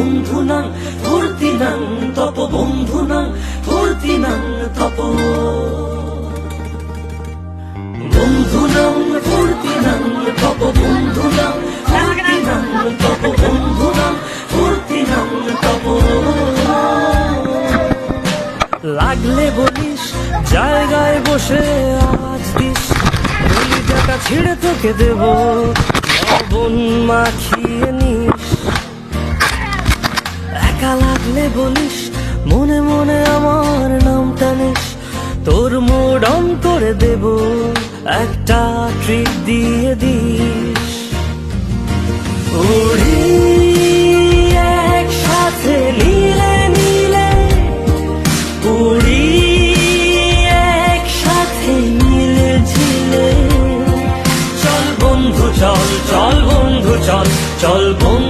বন্ধু নাং ফুর্তি নাং তপ। বন্ধু নাং ফুর্তি নাং তপ বন্ধু নাং ফুর্তি নাং তপ। বন্ধু নাং ফুর্তি নাং তপ বন্ধু নাং ফুর্তি নাং তপ লাগলে বলিস, জায়গায় বসে আজ দিস রুলি টাকা ছিঁড়ে তোকে দেব, লবণ মাখিয়ে নিস একা লাগলে বলিস মনে মনে আমার নাম টানিস তোর মোড করে দেব, একটা ট্রিপ দিয়ে দিস। উড়ি একসাথে নীলে নীলে উড়ি একসাথে মিলে ঝিলে। চল বন্ধু, চল চল বন্ধু, চল চল বন্ধু